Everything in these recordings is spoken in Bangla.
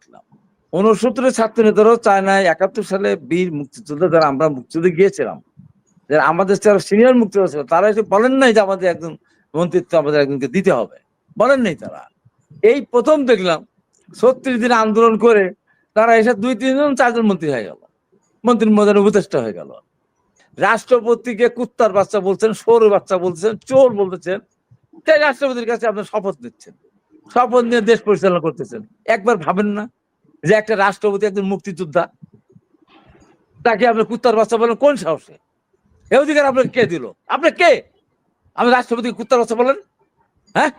দেখলাম। উনসত্তরের ছাত্র নেতারাও চায় না একাত্তর সালে বীর মুক্তিযোদ্ধা যারা, আমরা মুক্তিযুদ্ধে গিয়েছিলাম। যারা আমাদের যারা সিনিয়র মুক্তিযোদ্ধা ছিল, তারা এসে বলেন নাই যে আমাদের একজন মন্ত্রিত্ব আমাদের একজনকে দিতে হবে। বলেন নাই তারা। এই প্রথম দেখলাম, ছত্রিশ দিন আন্দোলন করে তারা এসে দুই তিনজন চারজন মন্ত্রী হয়ে গেল। মন্ত্রীর মধ্যে উপদেষ্টা হয়ে গেল। রাষ্ট্রপতিকে কুত্তার বাচ্চা বলছেন, সৌর বাচ্চা বলছেন, চোর বলতেছেন তাই রাষ্ট্রপতির কাছে আপনার শপথ নিচ্ছেন। শপথ নিয়ে দেশ পরিচালনা করতেছেন। একবার ভাবেন না যে একটা রাষ্ট্রপতি একজন মুক্তিযোদ্ধা, তাকে আপনি কুত্তার বাচ্চা বলেন, কোন সাহসে? এ অধিকার আপনাকে কে দিল? আপনি কে? আমি রাষ্ট্রপতি কুত্তার বাচ্চা বলেন? হ্যাঁ?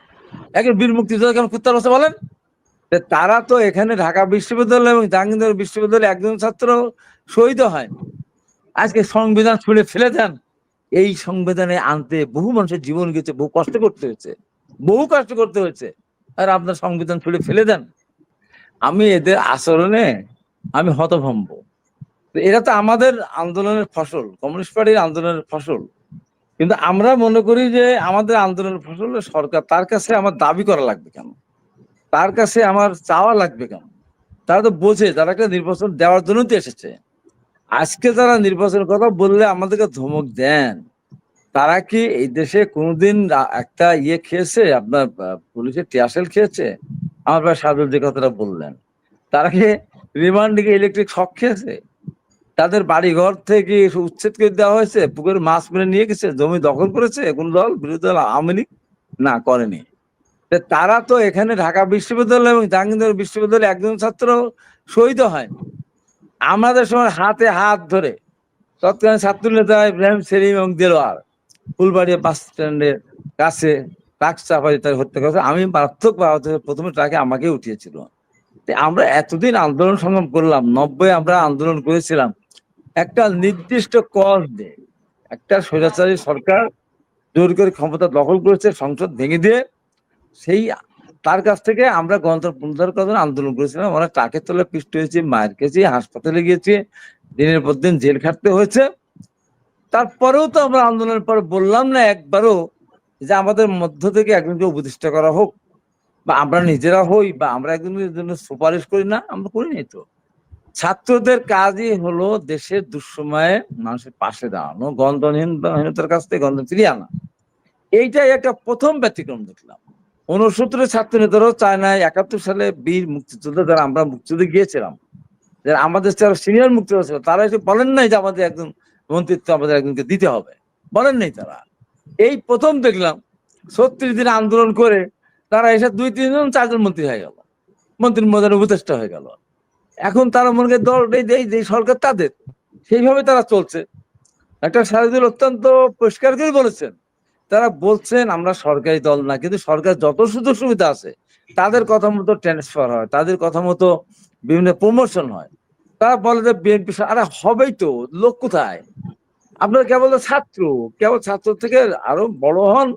একজন বীর মুক্তিযোদ্ধা কেমন কুত্তার বাচ্চা বলেন? তারা তো এখানে ঢাকা বিশ্ববিদ্যালয় এবং জাহাঙ্গীরনগর বিশ্ববিদ্যালয়ে একজন ছাত্র শহীদ হয়। আজকে সংবিধান ছুঁড়ে ফেলে দেন। এই সংবিধানে আনতে বহু মানুষের জীবন গেছে, বহু কষ্ট করতে হয়েছে, বহু কষ্ট করতে হয়েছে। আর আপনার সংবিধান ছুঁড়ে ফেলে দেন। আমি এদের আচরণে আমি হতভম্ব। এরা তো আমাদের আন্দোলনের ফসল, কমিউনিস্ট পার্টির আন্দোলনের ফসল। কিন্তু আমরা মনে করি যে আমাদের আন্দোলনের ফসল সরকার, তার কাছে আমার দাবি করা লাগবে কেন? তার কাছে আমার চাওয়া লাগবে কেন? তারা তো বোঝে তারা একটা নির্বাচন দেওয়ার জন্য তো এসেছে। আজকে তারা নির্বাচনের কথা বললে আমাদেরকে ধমক দেন। তারা কি এই দেশে কোনোদিন একটা ইয়ে খেয়েছে? আপনার পুলিশের টিয়াসেল খেয়েছে? আমার ভাই সাজুল যে কথাটা বললেন। তারা কি রিমান্ডে ইলেকট্রিক শক খেয়েছে? তাদের বাড়ি ঘর থেকে উচ্ছেদ করে দেওয়া হয়েছে? পুকুরে মাছ মেরে নিয়ে গেছে? জমি দখল করেছে? কোন দল, বিরোধী দল, আওয়ামী লীগ? না, করেনি। তারা তো এখানে ঢাকা বিশ্ববিদ্যালয় এবং জাহাঙ্গীরনগর বিশ্ববিদ্যালয়ে একজন ছাত্র শহীদ হয়। আমাদের সময় হাতে হাত ধরে তৎকালীন ছাত্র নেতা ইব্রাহিম সেলিম এবং দেলোয়ার। ফুলবাড়িয়া বাস স্ট্যান্ডের কাছে ট্রাক চাপাই তার হত্যা করেছে। আমি মারাত্মক প্রথমে ট্রাকে আমাকে উঠিয়েছিল। আমরা এতদিন আন্দোলন সংগ্রাম করলাম, নব্বই আমরা আন্দোলন করেছিলাম। একটা নির্দিষ্ট কজ দিয়ে একটা স্বৈরাচারী সরকার জোর করে ক্ষমতা দখল করেছে, সংসদ ভেঙে দিয়ে, সেই তার কাছ থেকে আমরা গণতন্ত্র পুনরুদ্ধার করার আন্দোলন করেছিলাম। আমরা ট্রাকের তলে পিষ্ট হয়েছি মায়ের খেয়েছি, হাসপাতালে গিয়েছি, দিনের পর দিন জেল খাটতে হয়েছে। তারপরেও তো আমরা আন্দোলনের পরে বললাম না একবারও যে আমাদের মধ্য থেকে একজনকে উপদেষ্টা করা হোক, বা আমরা নিজেরা হই, বা আমরা একজনের জন্য সুপারিশ করি না, আমরা করি নাই তো। ছাত্রদের কাজই হলো দেশের দুঃসময়ে মানুষের পাশে দাঁড়ানো, গন্ধহীনতার কাছ থেকে গন্ধ ফিরিয়ে আনা। এইটাই একটা প্রথম ব্যতিক্রম দেখলাম। উনসত্তরের ছাত্র নেতারাও চায় না, একাত্তর সালে বীর মুক্তিযোদ্ধা যারা, আমরা মুক্তিযুদ্ধে গিয়েছিলাম। যারা আমাদের যারা সিনিয়র মুক্তিযোদ্ধা ছিল, তারা এসে বলেন নাই যে আমাদের একজন মন্ত্রিত্ব আমাদের একজনকে দিতে হবে। বলেন নাই তারা। এই প্রথম দেখলাম ছত্রিশ দিন আন্দোলন করে তারা এসে দুই তিনজন চারজন মন্ত্রী হয়ে গেল। মন্ত্রীর মধ্যে উপদেষ্টা হয়ে গেল। এখন তারা মনে করে দল, এই সরকার তাদের। সেইভাবে তারা চলছে। একটা সারাদিন অত্যন্ত পরিষ্কার করে বলেছেন। তারা বলছেন, আমরা সরকারি দল না, কিন্তু সরকার যত সুযোগ সুবিধা আছে, তাদের কথা মতো ট্রান্সফার হয়, তাদের কথা মতো বিভিন্ন প্রমোশন হয়। তারা বলে যে বিএনপি আরে হবেই তো, লোক কোথায়? আপনার কেবল ছাত্র কেবল ছাত্র থেকে আরও বড় হন,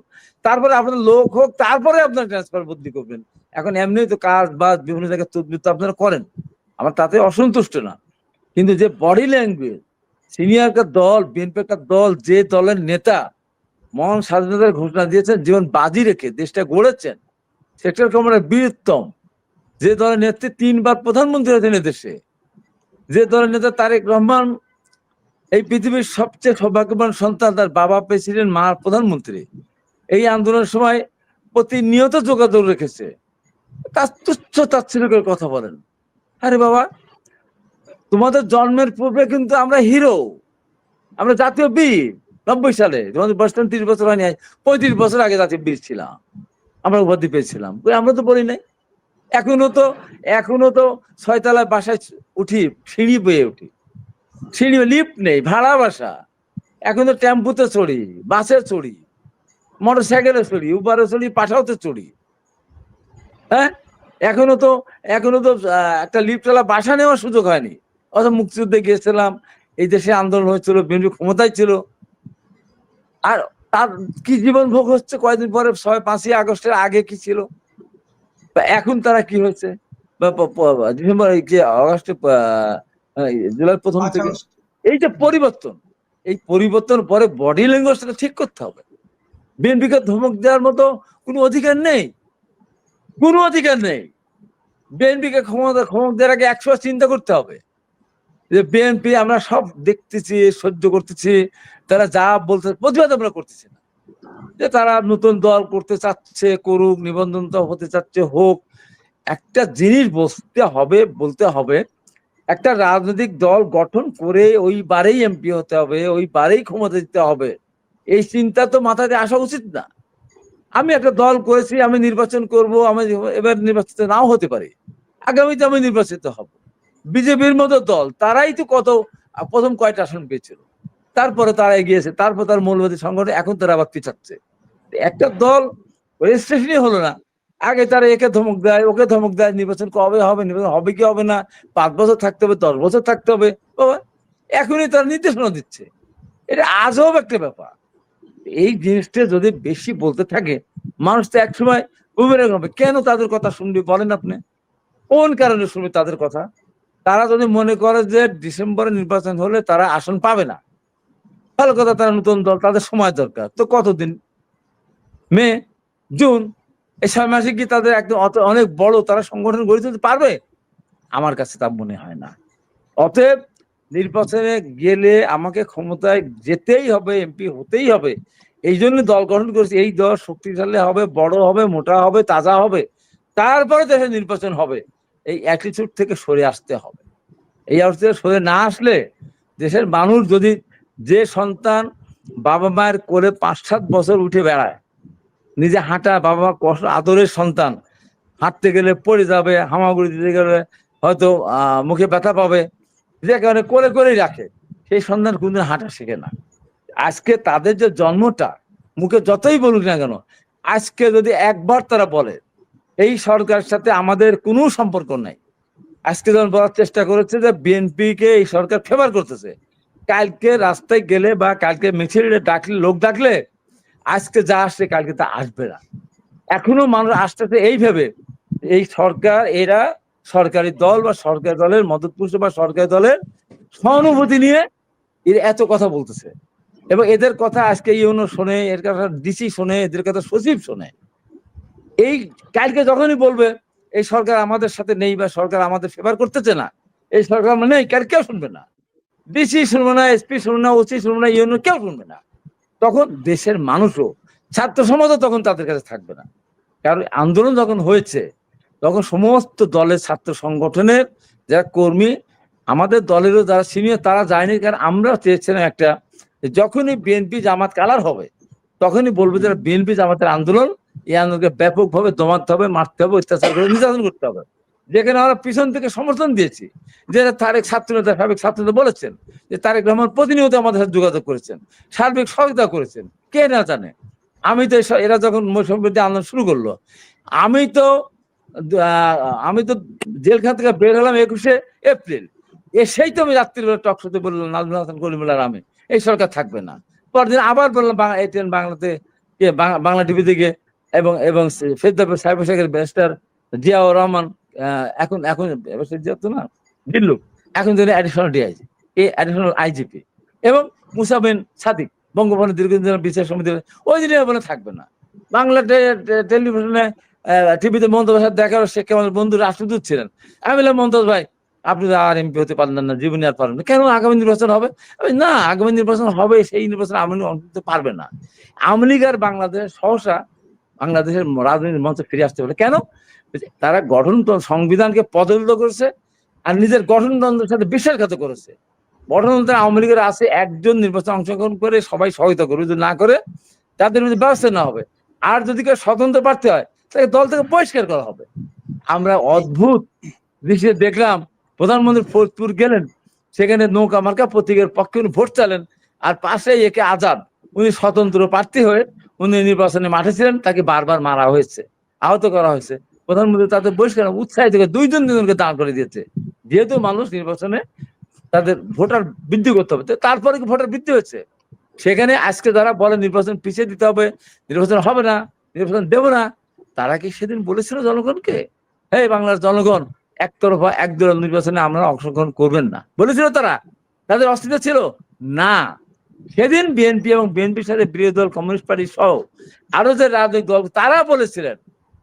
তারপরে আপনার লোক হোক, তারপরে আপনার ট্রান্সফার বদলি করবেন। এখন এমনি তো কাজ বাজ বিভিন্ন জায়গায় তদবির তো আপনারা করেন। আমার তাতে অসন্তুষ্ট না। কিন্তু যে বডি ল্যাঙ্গুয়েজ সিনিয়র একটা দল বিএনপি একটা দল, যে দলের নেতা, মহান স্বাধীনতার ঘোষণা দিয়েছেন, জীবন বাজি রেখে, দেশটা গড়েছেন সেক্টর কমান্ডার বীরত্তম যে দলের নেত্রী তিনবার প্রধানমন্ত্রী হয়েছেন দেশে যে দলের নেতা তারেক রহমান, এই পৃথিবীর সবচেয়ে সৌভাগ্যবান সন্তান তার বাবা প্রেসিডেন্ট মা প্রধানমন্ত্রী। এই আন্দোলনের সময় প্রতিনিয়ত যোগাযোগ রেখেছে। তার তুচ্ছ তাচ্ছিল্যের কথা বলেন। আরে বাবা, তোমাদের জন্মের পূর্বে কিন্তু আমরা হিরো। আমরা জাতীয় বীর। নব্বই সালে তোমাদের বয়স তিরিশ বছর হয়নি, পঁয়ত্রিশ বছর আগে জাতীয় বীর ছিলাম। আমরা উপাধি পেয়েছিলাম। আমরা তো বলি নাই। এখনও তো এখনও তো ছয়তলায় বাসায় উঠি, সিঁড়ি বয়ে উঠি। সিঁড়ি লিফট নেই, ভাড়া বাসা। এখন তো টেম্পুতে চড়ি, বাসে চড়ি মোটর সাইকেলে চড়ি উবারে চড়ি, পাঠাওতে চড়ি। হ্যাঁ? এখনও তো এখনও তো একটা লিফটওয়ালা বাসা নেওয়ার সুযোগ হয়নি। অত মুক্তিযুদ্ধে গিয়েছিলাম, এই দেশে আন্দোলন হয়েছিল, বিএনপি ক্ষমতায় ছিল। আর তার কি জীবন ভোগ হচ্ছে কয়েকদিন পরে, ছয়, পাঁচই আগস্টের আগে কি ছিল? বা এখন তারা কি হয়েছে? ডিসেম্বর যে আগস্টে জুলাই প্রথম থেকে এই যে পরিবর্তন এই পরিবর্তন পরে বডি ল্যাঙ্গুয়েজটা ঠিক করতে হবে। বিএনপিকে ধমক দেওয়ার মতো কোনো অধিকার নেই। কোনো অধিকার নেই। বিএনপিকে ক্ষমতা ক্ষমতা দেওয়ার আগে একশো চিন্তা করতে হবে। যে বিএনপি আমরা সব দেখতেছি সহ্য করতেছি তারা যা বলতে প্রতিবাদ আমরা করতেছি না। যে তারা নতুন দল করতে চাচ্ছে, করুক, নিবন্ধন হতে চাচ্ছে, হোক, একটা জিনিস বলতে হবে বলতে হবে, একটা রাজনৈতিক দল গঠন করে ওইবারেই এমপি হতে হবে ওইবারেই ক্ষমতা দিতে হবে, এই চিন্তা তো মাথাতে আসা উচিত না। আমি একটা দল করেছি, আমি নির্বাচন করব, আমি এবার নির্বাচিত নাও হতে পারি, আগামীতে আমি নির্বাচিত হব। বিজেপির মতো দল, তারাই তো কত, প্রথম কয়টা আসন পেয়েছিল। তারপরে তারা এগিয়েছে, তারপর তার মৌলবাদী সংগঠন, এখন তারা আবার পিছাচ্ছে। একটা দল রেজিস্ট্রেশনই হলো না। আগে তারা একে ধমক দেয়, ওকে ধমক দেয়, নির্বাচন কবে হবে, নির্বাচন হবে কি হবে না, পাঁচ বছর থাকতে হবে, দশ বছর থাকতে হবে এখনই তারা নির্দেশনা দিচ্ছে। এটা আজব একটা ব্যাপার। এই জিনিসটা যদি বেশি বলতে থাকে, মানুষ তো একসময় বুমেরাং হবে। কেন তাদের কথা শুনবি বলেন আপনি? কোন কারণে শুনবি তাদের কথা? তারা যদি মনে করে যে ডিসেম্বরে নির্বাচন হলে তারা আসন পাবে না। ভালো কথা, তারা নতুন দল, তাদের সময় দরকার। তো কতদিন? মে, জুন, এই ছয় মাসে কি তাদের একদম অনেক বড় তারা সংগঠন গড়ে তুলতে পারবে? আমার কাছে তা মনে হয় না। অতএব নির্বাচনে গেলে আমাকে ক্ষমতায় যেতেই হবে, এমপি হতেই হবে। এই জন্য দল গঠন করেছি। এই দল শক্তিশালী হবে, বড় হবে, মোটা হবে, তাজা হবে। তারপরে দেশে নির্বাচন হবে। এই অ্যাটিটিউড থেকে সরে আসতে হবে। এই অবস্থা সরে না আসলে দেশের মানুষ যদি যে সন্তান বাবা মায়ের কোলে পাঁচ সাত বছর উঠে বেড়ায়, নিজে হাঁটা, বাবা কষ্ট, আদরের সন্তান, হাঁটতে গেলে পড়ে যাবে, হামাগুড়ি দিতে গেলে হয়তো মুখে ব্যথা পাবে, যে কারণে করে করেই রাখে, সেই সন্তান কোনদিন হাঁটা শেখে না। আজকে তাদের যে জন্মটা, মুখে যতই বলুক না কেন, আজকে যদি একবার তারা বলে, এই সরকারের সাথে আমাদের কোনো সম্পর্ক নাই। আজকে যখন বলার চেষ্টা করেছে যে বিএনপি কে এই সরকার ফেভার করতেছে কালকে রাস্তায় গেলে বা কালকে মিছিল ডাকলে, লোক ডাকলে, আজকে যা আসছে কালকে তা আসবে না। এখনও মানুষ আসতেছে এই ভেবে, এই সরকার, এরা সরকারি দল বা সরকারি দলের মদত পুরুষ বা সরকারি দলের সহানুভূতি নিয়ে এরা এত কথা বলতেছে। এবং এদের কথা আজকে ইউনো শোনে এর কথা ডিসি শোনে, এদের কথা সচিব শোনে। এই কালকে যখনই বলবে, এই সরকার আমাদের সাথে নেই বা সরকার আমাদের ফেভার করতেছে না, এই সরকার মানে নেই কাল কেউ শুনবে না। ডিসি শুনবে না এসপি শুনবে না ওসি শুনবে না ইউনো কেউ শুনবে না। তখন দেশের মানুষও, ছাত্র সমাজও তখন তাদের কাছে থাকবে না। কারণ আন্দোলন যখন হয়েছে, তখন সমস্ত দলের ছাত্র সংগঠনের যারা কর্মী, আমাদের দলেরও যারা সিনিয়র তারা যায়নি, কারণ আমরা চেয়েছিলাম একটা যখনই বিএনপি জামাত কালার হবে, তখনই বলব যে বিএনপি জামাতের আন্দোলন, এই আন্দোলনকে ব্যাপকভাবে দমাতে হবে, মারতে হবে, অত্যাচার করে নির্যাতন করতে হবে। যেখানে আমরা পিছন থেকে সমর্থন দিয়েছি যে তারেক ছাত্র নেতা সাবেক ছাত্রনেতা বলেছেন যে তারেক রহমান প্রতিনিয়ত আমাদের সাথে যোগাযোগ করেছেন, সার্বিক সহায়তা করেছেন, কে না জানে? আমি তো এরা যখন সম্প্রতি আন্দোলন শুরু করল, আমি তো আমি তো জেলখান থেকে বের হলাম একুশে এপ্রিল। এসেই তো আমি রাত্রিবেলা টক শোতে বললাম, নাজমুল হাসান কলিমুল্লাহ আমি। এই সরকার থাকবে না। পরদিন আবার বললাম, বাংলা এটিএন বাংলাতে বাংলা টিভি থেকে এবং এবং ফেরদাপুর সাইবার শেখের ব্যারিস্টার জিয়াউর রহমান এখন এখন এবার সে জিয়া তো না দিল্লু এখন তিনি অ্যাডিশনাল ডিআইজি এই অ্যাডিশনাল আইজিপি এবং মুসাবিন সাদিক বঙ্গবন্ধু দীর্ঘদিন বিচার সমিতি ওই দিনে বলে থাকবে না। বাংলা টেলিভিশনে টিভিতে মমতাজ সাথে দেখা হলো, শেখ আমাদের বন্ধু রাষ্ট্রদূত ছিলেন। আমি বললাম মমতাজ ভাই আপনি তো আর এমপি হতে পারলেন না জীবনে আর পারবেন না। কেন আগামী নির্বাচন হবে? আমি, না আগামী নির্বাচন হবে সেই নির্বাচন আওয়ামী লীগ অন্তত পারবে না। আওয়ামী লীগ আর বাংলাদেশ সহসা বাংলাদেশের রাজনৈতিক মঞ্চে ফিরে আসতে পারে। কেন? তারা গঠনতন্ত্র, সংবিধানকে পদলিত করেছে আর নিজের গঠনতন্ত্রের সাথে বিশ্বাসঘাত করেছে। গঠনতন্ত্রে আওয়ামী লীগের আছে একজন নির্বাচন অংশগ্রহণ করে সবাই সহায়তা করবে। যদি না করে, তাদের বিরুদ্ধে ব্যবস্থা নেওয়া হবে। আর যদি কেউ স্বতন্ত্র প্রার্থী হয়, তাকে দল থেকে বহিষ্কার করা হবে। আমরা অদ্ভুত দৃশ্যে দেখলাম, প্রধানমন্ত্রী ফরিদপুর গেলেন, সেখানে নৌকা মার্কা প্রতীকের পক্ষে উনি ভোট চালেন আর পাশে একে আজাদ। উনি স্বতন্ত্র প্রার্থী হয়ে উনি নির্বাচনে মাঠে ছিলেন, তাকে বারবার মারা হয়েছে, আহত করা হয়েছে। প্রধানমন্ত্রী তাদের বহিষ্কার উৎসাহিত করে দুইজন দুজনকে দাঁড় করে দিয়েছে। যেহেতু মানুষ নির্বাচনে তাদের ভোটার বৃদ্ধি করতে হবে তারপরে কি ভোটার বৃদ্ধি হয়েছে? সেখানে আজকে যারা বলে নির্বাচন পিছিয়ে দিতে হবে, নির্বাচন হবে না, নির্বাচন দেবো না, তারা কি সেদিন বলেছিল জনগণকে? এই বাংলার জনগণ, একতরফা, একদল নির্বাচনে আপনারা অংশগ্রহণ করবেন না। বলেছিল তারা। তাদের অস্তিত্ব ছিল? না। সেদিন বিএনপি এবং বিএনপির সাথে বিরোধী দল, কমিউনিস্ট পার্টি সহ আরও যে রাজনৈতিক দল, তারা বলেছিলেন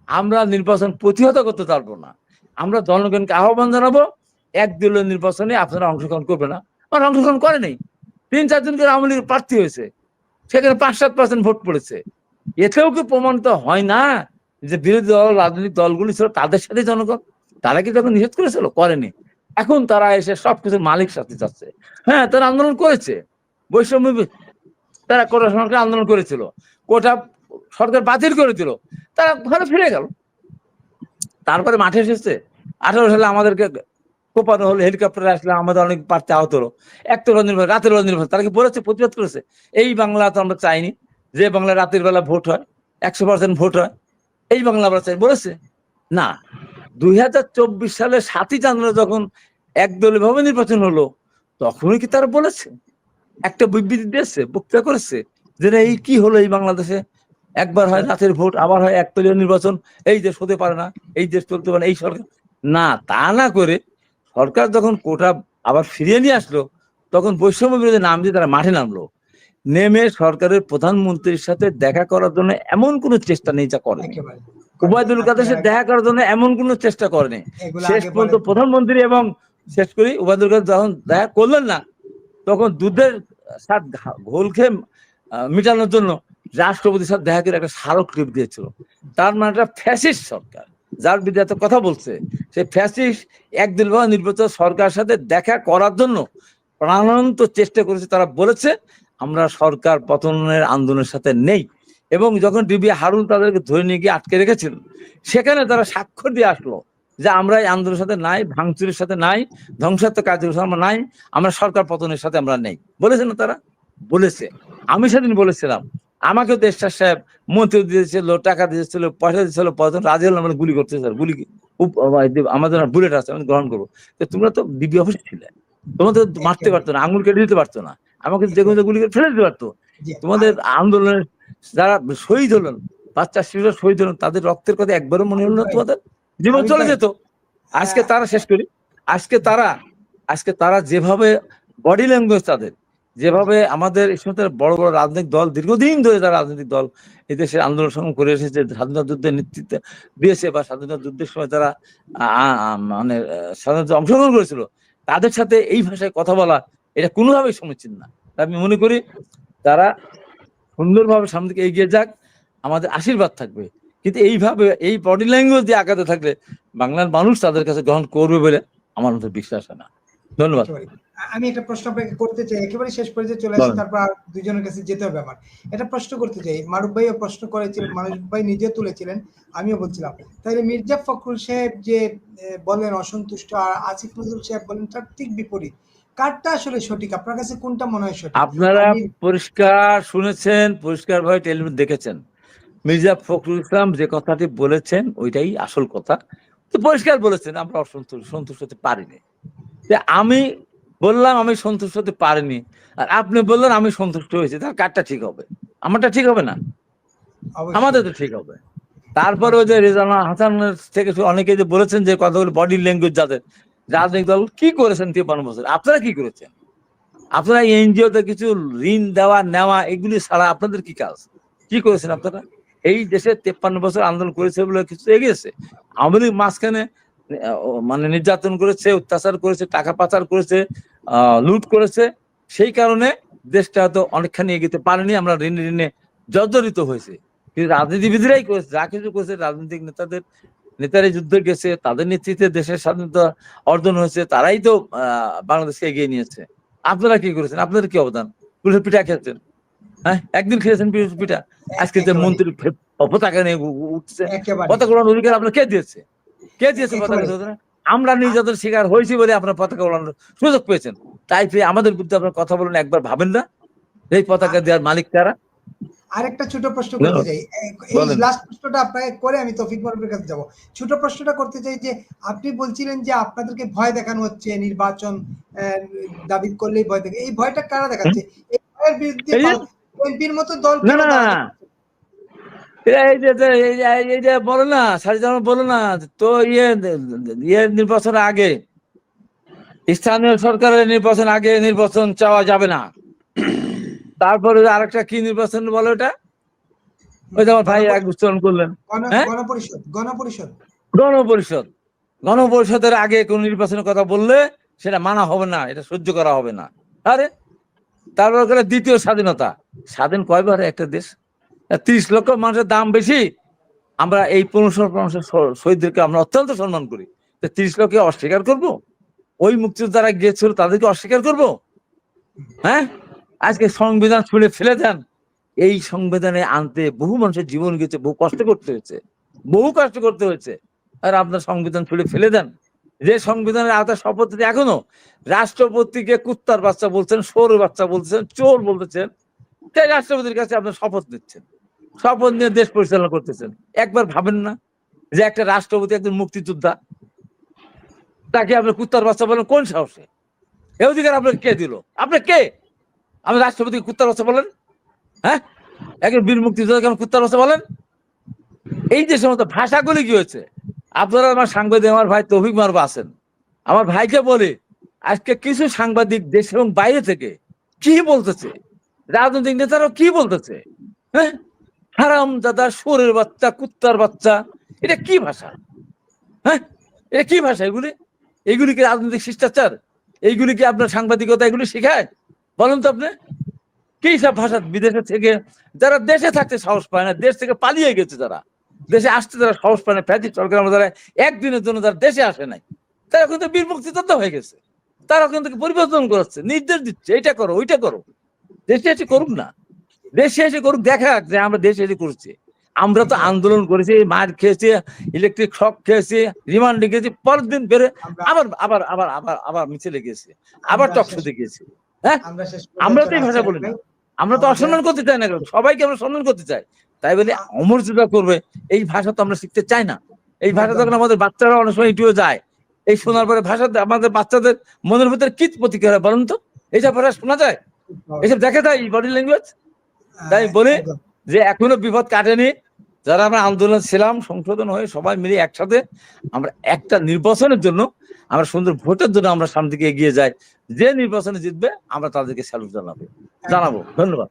আমরা নির্বাচন প্রতিহত করতে পারব না। আমরা জনগণকে আহ্বান জানাব, এক দলীয় নির্বাচনে আপনারা অংশগ্রহণ করবে না। আর অংশগ্রহণ করে নেই। তিন চারজন করে আওয়ামী লীগের প্রার্থী হয়েছে। সেখানে পাঁচ সাত পার্সেন্ট ভোট পড়েছে। এতেও কি প্রমাণিত হয় না যে বিরোধী দল, রাজনৈতিক দলগুলি ছিল তাদের সাথে জনগণ? তারা কি তখন নিষেধ করেছিল? করেনি। এখন তারা এসে সবকিছু মালিক সাথে যাচ্ছে। হ্যাঁ তারা আন্দোলন করেছে। বৈষম্য তারা কোটা সরকার আন্দোলন করেছিল। কোটা সরকার বাতিল করে দিল তারা ঘরে ফিরে গেল। তারপরে মাঠে এসেছে। আঠারো সালে আমাদেরকে কোপানো হলো, হেলিকপ্টারে আসলে আমাদের অনেক প্রার্থী আহত হলো। একটা নির্ভর রাতের বেলা নির্ভর তারা কি বলেছে, প্রতিবাদ করেছে? এই বাংলা তো আমরা চাইনি যে বাংলা রাতের বেলা ভোট হয়, একশো পার্সেন্ট ভোট হয়। এই বাংলা আমরা চাই, বলেছে? না। দুই হাজার চব্বিশ সালে সাতই জানুয়ারি যখন একদলীয় ভাবে নির্বাচন হলো, তখনই কি তারা বলেছে? একটা বিবৃতি দিয়েছে, বক্তৃতা করেছে যে এই কি হলো এই বাংলাদেশে? একবার হয় রাতের ভোট আবার হয় একদলীয় নির্বাচন। এই দেশ হতে পারে না এই দেশ চলতে পারে না এই সরকার। না তা না করে সরকার যখন কোটা আবার ফিরিয়ে নিয়ে আসলো তখন বৈষম্য বিরোধী নাম দিয়ে তারা মাঠে নামলো। নেমে সরকারের প্রধানমন্ত্রীর সাথে দেখা করার জন্য এমন কোনো চেষ্টা নেই যা করে উবায়দুল কাদের সাথে দেখা করার জন্য এমন কোনো চেষ্টা করেনি। শেষ পর্যন্ত প্রধানমন্ত্রী এবং শেষ করি উবায়দুল কাদের যখন দেখা করলেন না তখন দুধের সাথে ঘা- ঘোল খেয়ে মিটানোর জন্য রাষ্ট্রপতির সাথে দেখা করে একটা স্মারক ক্লিপ দিয়েছিল। তার মানে একটা ফ্যাসিস্ট সরকার। যার বিরুদ্ধে কথা বলছে সেই ফ্যাসিস্ট একদিন বা নির্বাচন সরকারের সাথে দেখা করার জন্য প্রাণান্ত চেষ্টা করেছে, তারা বলেছে, আমরা সরকার পতনের আন্দোলনের সাথে নেই। এবং যখন ডিবি হারুন তাদেরকে ধরে নিয়ে গিয়ে আটকে রেখেছিল, সেখানে তারা স্বাক্ষর দিয়ে আসলো যে, আমরা এই আন্দোলনের সাথে নাই, ভাঙচুরের সাথে নাই, ধ্বংসাত্মক কার্যক্রম আমরা নাই, আমরা সরকার পতনের সাথে আমরা নেই। বলেছে না তারা? বলেছে। আমি সেদিন বলেছিলাম আমাকে তো এরশাদ সাহেব মন্ত্রী দিয়েছিল টাকা দিয়েছিল পয়সা দিয়েছিল পয়সা রাজি হলাম আমরা গুলি করতে স্যার গুলি আমাদের বুলেট আছে আমি গ্রহণ করব। তোমরা তো ডিবি অফিস ছিলে। তোমাদের মারতে পারতো না আঙুল কেটে দিতে পারতো না। আমাকে যে কোনো গুলি করে ফেলে দিতে পারতো। তোমাদের আন্দোলনের যারা শহীদ হলেন বাচ্চা শিশুরা শহীদ হলেন তাদের রক্তের কথা একবারও মনে হলো না তোমাদের? জীবন চলে যেত। আজকে তারা শেষ করি। আজকে তারা আজকে তারা যেভাবে বডি ল্যাঙ্গুয়েজ তাদের যেভাবে আমাদের সময় বড় বড় রাজনৈতিক দল, দীর্ঘদিন ধরে তারা রাজনৈতিক দল এই দেশের আন্দোলন সংগ্রাম করে এসেছে, স্বাধীনতা যুদ্ধের নেতৃত্ব দিয়েছে বা স্বাধীনতা যুদ্ধের সময় তারা মানে স্বাধীনতা অংশগ্রহণ করেছিল, তাদের সাথে এই ভাষায় কথা বলা, এটা কোনোভাবেই সমীচীন না। আমি মনে করি তারা সুন্দরভাবে সামনে দিকে এগিয়ে যাক, আমাদের আশীর্বাদ থাকবে। কিন্তু এইভাবে, এই বডি ল্যাঙ্গুয়েজ দিয়ে আগাতে থাকলে বাংলার মানুষ তাদের কাছে গ্রহণ করবে বলে আমার মধ্যে বিশ্বাস হয় না। ধন্যবাদ। আমি একটা প্রশ্ন আপনাকে করতে চাই একেবারে শেষ পর্যায়ে চলে আসি তারপর দুজনের কাছে যেতে হবে আমার। এটা প্রশ্ন করতে চাই মারুফ ভাইও প্রশ্ন করেছিলেন মারুফ ভাই নিজে তুলেছিলেন আমিও বলছিলাম। তাহলে মির্জা ফখরুল সাহেব যে বলেন অসন্তুষ্ট আর আসিফ নজরুল সাহেব বলেন তার ঠিক বিপরীত। কারটা আসলে সঠিক? আপনার কাছে কোনটা মনে হয় সঠিক? আপনারা পরিষ্কার শুনেছেন পরিষ্কার ভাবে টেলিভিশন দেখেছেন। মির্জা ফখরুল ইসলাম যে কথাটি বলেছেন ওইটাই আসল কথা। পরিষ্কার বলেছেন আমরা অসন্তুষ্ট সন্তুষ্ট হতে পারিনি। আমি বললাম আমি সন্তুষ্ট হতে পারিনি। আর আপনি বললেন আমি সন্তুষ্ট হয়েছি তার কারটা ঠিক হবে? আমারটা ঠিক হবে না? আমাদের তো ঠিক হবে। তারপরে ওই যে রেজানা হাসান থেকে অনেকে যে বলেছেন যে কতগুলো বডি ল্যাঙ্গুয়েজ যাদের রাজনৈতিক দল কি করেছেন তিপ্পান্ন বছর? আপনারা কি করেছেন? আপনারা এনজিও তে কিছু ঋণ দেওয়া নেওয়া এগুলি ছাড়া আপনাদের কি কাজ? কি করেছেন আপনারা? এই দেশে তেপ্পান্ন বছর আন্দোলন করেছে বলে কিছু এগিয়েছে? আওয়ামী লীগ মাঝখানে মানে নির্যাতন করেছে অত্যাচার করেছে টাকা পাচার করেছে লুট করেছে সেই কারণে দেশটা হয়তো অনেকখানি এগিয়ে পারেনি আমরা ঋণে ঋণে জর্জরিত হয়েছে। কিন্তু রাজনীতিবিদরাই করেছে যা কিছু করেছে রাজনৈতিক নেতাদের নেতারাই যুদ্ধে গেছে তাদের নেতৃত্বে দেশের স্বাধীনতা অর্জন হয়েছে তারাই তো আহ, বাংলাদেশকে এগিয়ে নিয়েছে। আপনারা কি করেছেন? আপনাদের কি অবদান? পুলিশের পিঠা খেয়েছেন হ্যাঁ? একদিন খেয়েছেন পুলিশের পিঠা? আজকে যে মন্ত্রী পতাকা নিয়ে উঠছে পতাকা অধিকার আপনার কে দিয়েছে? কে দিয়েছে পতাকা? আমরা নির্যাতন শিকার হয়েছি বলে আপনার পতাকা উড়ানোর সুযোগ পেয়েছেন। তাই পেয়ে আমাদের বিরুদ্ধে আপনার কথা বলেন একবার ভাবেন না। এই পতাকা দেওয়ার মালিক কারা? আরেকটা ছোট প্রশ্ন করতে চাই। এই। লাস্ট প্রশ্নটা আপনাকে করে আমি তৌফিক মারুফের কাছে যাব। ছোট প্রশ্নটা করতে চাই যে আপনি বলছিলেন যে আপনাদেরকে ভয় দেখানো হচ্ছে নির্বাচন আহ, দাবি করলেই ভয় দেখে এই ভয়টা কারা দেখাচ্ছে? এই ভয়ের বিরুদ্ধে বিএনপির মতো দল না? এই যে বলো না সারি বলো না তো ইয়ে ইয়ে নির্বাচন আগে। স্থানীয় সরকারের নির্বাচন আগে নির্বাচন চাওয়া যাবে না। তারপরে আরেকটা কি নির্বাচন বলো এটা? ওই আমার ভাই এক উচ্চারণ করলেন। হ্যাঁ? গণপরিষদ গণপরিষদ। গণপরিষদ। গণপরিষদের আগে কোন নির্বাচনের কথা বললে সেটা মানা হবে না এটা সহ্য করা হবে না। আরে তারপর দ্বিতীয় স্বাধীনতা। স্বাধীন কয়বার একটা দেশ? তিরিশ লক্ষ মানুষের দাম বেশি, আমরা এই পনেরোশো পনেরোশো শহীদদেরকে আমরা অত্যন্ত সম্মান করি। তিরিশ লক্ষে অস্বীকার করব? ওই মুক্তিযোদ্ধারা গিয়েছিল, তাদেরকে অস্বীকার করব? হ্যাঁ? আজকে সংবিধান ছুঁড়ে ফেলে দেন। এই সংবিধানে আনতে বহু মানুষের জীবন গেছে বহু কষ্ট করতে হয়েছে, বহু কষ্ট করতে হয়েছে। আর আপনার সংবিধান ছুঁড়ে ফেলে দেন। যে সংবিধানের আওতায় শপথ এখনও, রাষ্ট্রপতিকে কুত্তার বাচ্চা বলছেন, সৌর বাচ্চা বলছেন, চোর বলতেছেন তাই রাষ্ট্রপতির কাছে আপনার শপথ নিচ্ছেন। শপথ নিয়ে দেশ পরিচালনা করতেছেন। একবার ভাবেন না যে একটা রাষ্ট্রপতি একজন মুক্তিযোদ্ধা, তাকে আপনি কুত্তার বাচ্চা বলেন, কোন সাহসে? এ অধিকার আপনাকে কে দিল? আপনি কে? আপনি রাষ্ট্রপতি কুত্তার বাচ্চা বলেন? হ্যাঁ? একজন বীর মুক্তিযোদ্ধা কেন কুত্তার বাচ্চা বলেন? এই যে সমস্ত ভাষাগুলি কি হয়েছে? আপনারা আমার সাংবাদিক, আমার ভাই তৌফিক মারবা আছেন। আমার ভাইকে বলে, আজকে কিছু সাংবাদিক দেশ এবং বাইরে থেকে কি বলতেছে? রাজনৈতিক নেতারাও কি বলতেছে? হ্যাঁ? হারাম দাদা সোরের বাচ্চা, কুত্তার বাচ্চা, এটা কি ভাষা? হ্যাঁ? এটা কি ভাষা এগুলি? এগুলি কি রাজনৈতিক শিষ্টাচার? এইগুলি কি আপনার সাংবাদিকতা এগুলি শেখায়? বলেন তো আপনি। কি সব ভাষা বিদেশে থেকে, যারা দেশে থাকতে সাহস পায় না, দেশ থেকে পালিয়ে গেছে যারা। দেশে আসতে যারা সাহস পায় না, ফ্যাসিস্ট সরকার আমরা যারা একদিনের জন্য যারা দেশে আসে নাই, তারা কিন্তু বীর মুক্তিযোদ্ধা হয়ে গেছে। তারা কিন্তু পরিবর্তন করাচ্ছে, নির্দেশ দিচ্ছে, এটা করো, ওইটা করো। দেশে এসে করুক না। দেশে এসে করুক দেখা যে আমরা দেশে এসে করছি। আমরা তো আন্দোলন করেছি মার খেয়েছি ইলেকট্রিক শক খেয়েছি রিমান্ডে গেছি পরের দিন বেড়ে আবার আবার আবার আবার আবার মিছিলে গেছি আবার টকশোতে গেছি হ্যাঁ? আমরা তো এই ভাষা বলি না। আমরা তো অসম্মান করতে চাই না কেন? সবাইকে আমরা সম্মান করতে চাই। তাই বলে অমর্যাদা করবে এই ভাষা তো আমরা শিখতে চাই না। এই ভাষা তখন আমাদের বাচ্চারা অনেক সময় ইটিও যায়। এই শোনার পরে ভাষা আমাদের বাচ্চাদের মনের ভিতরে কি প্রতিক্রিয়া বলুন তো? এইসব ভাষা শোনা যায়? এসব দেখা যায় বডি ল্যাঙ্গুয়েজ তাই বলি যে এখনও বিপদ কাটেনি। যারা আমরা আন্দোলন ছিলাম সংশোধন হয়ে সবাই মিলে একসাথে আমরা একটা নির্বাচনের জন্য আমরা সুন্দর ভোটের জন্য আমরা সামনে দিকে এগিয়ে যাই। যে নির্বাচনে জিতবে আমরা তাদেরকে স্যালুট জানাব। জানাব। ধন্যবাদ।